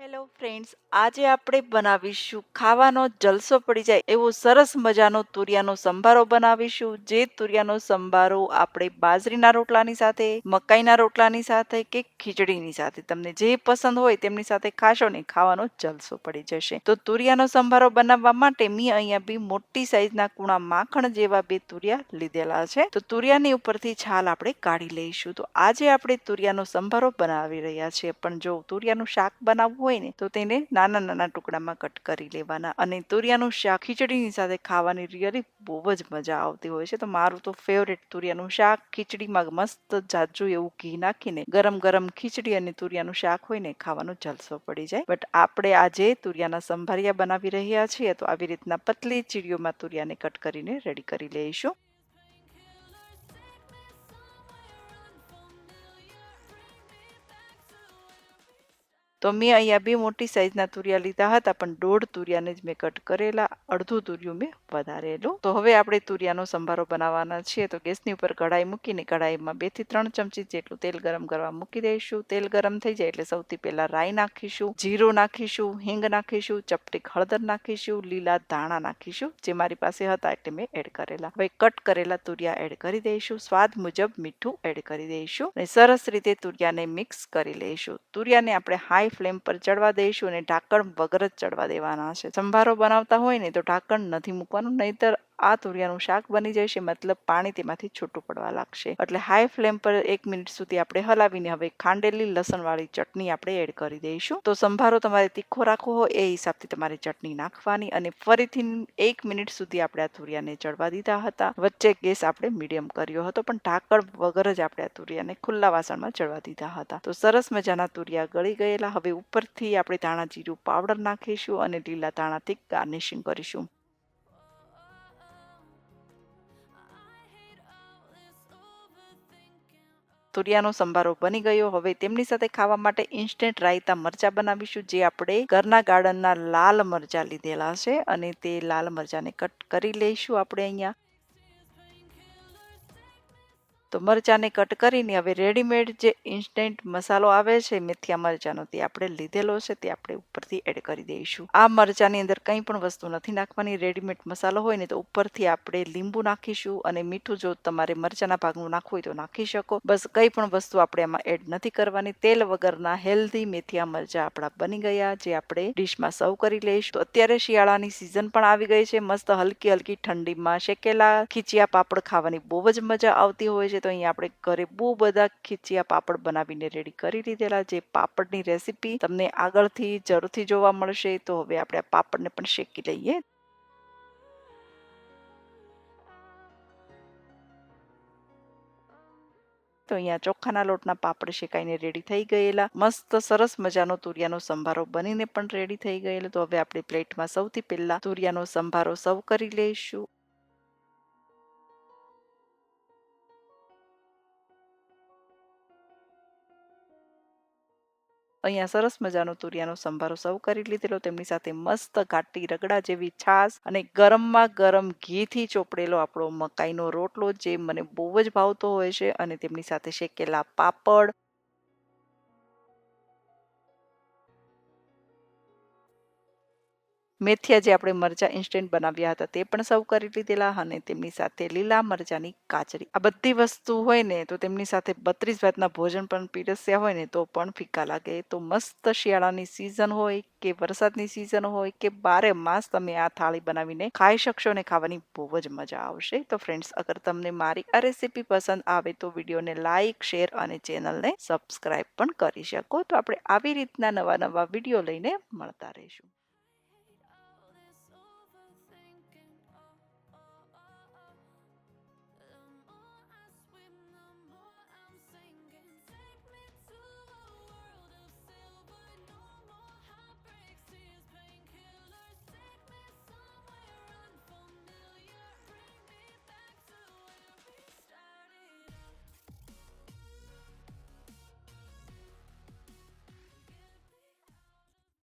Hello friends આજે આપણે બનાવીશું ખાવાનો જલસો પડી જાય એવો સરસ મજાનો તુરિયાનો સંભારો બનાવીશું. જે તુરિયાનો સંભારો આપણે બાજરીના રોટલાની સાથે, મકાઈના રોટલાની સાથે કે ખીચડીની સાથે. તમને જે પસંદ હોય તેમની સાથે ખાશો ને ખાવાનો જલસો પડી જશે. તો તુરિયાનો સંભારો બનાવવા માટે મેં અહીંયા બી મોટી સાઈઝના કુણા માખણ જેવા બે તુરિયા લીધેલા છે. તો તુરિયાની ઉપરથી છાલ આપણે કાઢી લઈશું. તો આજે આપણે તુરિયાનો સંભારો બનાવી રહ્યા છીએ. પણ જો તુરિયાનું શાક બનાવવું હોય ને, તો તેને નાના નાના ટુકડામાં કટ કરી લેવાના. અને તુરિયાનું શાક, ખીચડીની સાથે ખાવાની રિયલી બહુ જ મજા આવતી હોય છે. તો મારું તો ફેવરેટ તુરિયાનું શાક, ખીચડીમાં મસ્ત જાજુ એવું ઘી નાખીને, ગરમ ગરમ ખીચડી અને તુરિયાનું શાક હોય ને, ખાવાનો જલસો પડી જાય. બટ આપણે આજે તુરિયાના સંભારિયા બનાવી રહ્યા છીએ, તો આવી રીતના પતલી ચીડીઓમાં તુરિયાને કટ કરીને રેડી કરી લઈશું. તો મેં અહીંયા બે મોટી સાઈઝના તુરિયા લીધા હતા, પણ દોઢ તુરિયાને જ મેં કટ કરેલા. અડધું તુરિયું મેં વધારેલું. તો હવે આપણે તુરિયાનો સંભારો બનાવવાના છીએ તો ગેસની ઉપર કઢાઈ મૂકીને કઢાઈમાં બેથી ત્રણ ચમચી જેટલું તેલ ગરમ કરવા મૂકી દઈશું. તેલ ગરમ થઈ જાય એટલે સૌથી પહેલા રાઈ નાખીશું, જીરું નાખીશું, હિંગ નાખીશું ચપટીક હળદર નાખીશું, લીલા ધાણા નાખીશું, જે મારી પાસે હતા એટલે મેં એડ કરેલા. હવે કટ કરેલા તુરિયા એડ કરી દઈશું. સ્વાદ મુજબ મીઠું એડ કરી દઈશું અને સરસ રીતે તુરિયાને મિક્સ કરી લઈશું. તુરિયાને આપણે હાઈ ફ્લેમ પર ચડવા દઈશું અને ઢાંકણ વગર જ ચડવા દેવાના છે. સંભારો બનાવતા હોય ને તો ઢાંકણ નથી મૂકવાનું, નહીતર આ તુરિયાનું શાક બની જશે, મતલબ પાણી તેમાંથી છૂટું પડવા લાગશે. એટલે હાઈ ફ્લેમ પર એક મિનિટ સુધી આપણે હલાવીને હવે ખાંડેલી લસણવાળી ચટણી આપણે એડ કરી દઈશું. તો સંભારો તમારે તીખો રાખવો હોય એ હિસાબથી તમારે ચટણી નાખવાની અને ફરીથી એક મિનિટ સુધી આપણે આ તુરિયાને ચડવા દીધા હતા. વચ્ચે ગેસ આપણે મીડિયમ કર્યો હતો, પણ ઢાંકણ વગર જ આપણે આ તુરિયાને ખુલ્લા વાસણમાં ચડવા દીધા હતા. તો સરસ મજાના તુરિયા ગળી ગયેલા. હવે ઉપરથી આપણે ધાણા જીરું પાવડર નાખીશું અને લીલા ધાણાથી ગાર્નિશિંગ કરીશું. તુરિયાનો સંભારો બની ગયો. હવે તેમની સાથે ખાવા માટે ઇન્સ્ટન્ટ રાયતા મરચા બનાવીશું, જે આપણે ઘરના ગાર્ડનના લાલ મરચા લીધેલા છે અને તે લાલ મરચાને કટ કરી લઈશું આપણે અહીંયા. તો મરચાંને કટ કરીને હવે રેડીમેડ જે ઇન્સ્ટન્ટ મસાલો આવે છે, મેથિયા મરચાંનો, તે આપણે લીધેલો છે, તે આપણે ઉપરથી એડ કરી દઈશું. આ મરચાંની અંદર કંઈ પણ વસ્તુ નથી નાખવાની રેડીમેડ મસાલો હોય ને તો ઉપરથી આપણે લીંબુ નાખીશું અને મીઠું જો તમારે મરચાંના ભાગનું નાખવું હોય તો નાખી શકો. બસ કંઈ પણ વસ્તુ આપણે એમાં એડ નથી કરવાની. તેલ વગરના હેલ્ધી મેથિયા મરચાં આપણા બની ગયા, જે આપણે ડીશમાં સર્વ કરી લઈશું. તો અત્યારે શિયાળાની સિઝન પણ આવી ગઈ છે. મસ્ત હલકી હલકી ઠંડીમાં શેકેલા ખીચિયા પાપડ ખાવાની બહુ જ મજા આવતી હોય છે. છે તો અહીંયા આપણે ઘરે બહુ બધા ખીચિયા પાપડ બનાવીને રેડી કરી લીધેલા જે પાપડની રેસીપી તમને આગળથી જરૂરથી જોવા મળશે. તો હવે આપણે આ પાપડને પણ શેકી લઈએ. તો અહીંયા ચોખાના લોટના પાપડ શેકાઈને રેડી થઈ ગયેલા. મસ્ત સરસ મજાનો તુરિયાનો સંભારો બનીને પણ રેડી થઈ ગયેલો. તો હવે આપણે પ્લેટમાં સૌથી પહેલા તુરિયાનો સંભારો સર્વ કરી લઈશું. અહીંયા સરસ મજાનો તુરિયાનો સંભારો સર્વ કરી લીધેલો, તેમની સાથે મસ્ત ઘાટી રગડા જેવી છાશ અને ગરમમાં ગરમ ઘીથી ચોપડેલો આપણો મકાઈનો રોટલો, જે મને બહુ જ ભાવતો હોય છે અને તેમની સાથે શેકેલા પાપડ મેથિયા જે આપણે મરચા ઇન્સ્ટન્ટ બનાવ્યા હતા, તે પણ સર્વ કરી લીધેલા અને તેમની સાથે લીલા મરચાની કાચરી આ બધી વસ્તુ હોય ને, તો તેમની સાથે બત્રીસ ભાતના ભોજન પણ પીરસ્યા હોય ને, તો પણ ફીકા લાગે. તો મસ્ત શિયાળાની સિઝન હોય કે વરસાદની સિઝન હોય કે બારે માસ તમે આ થાળી બનાવીને ખાઈ શકશો ને ખાવાની બહુ જ મજા આવશે. તો ફ્રેન્ડ્સ અગર તમને મારી આ રેસીપી પસંદ આવે તો વિડીયોને લાઇક શેર અને ચેનલને સબસ્ક્રાઇબ પણ કરી શકો. તો આપણે આવી રીતના નવા નવા વીડિયો લઈને મળતા રહીશું.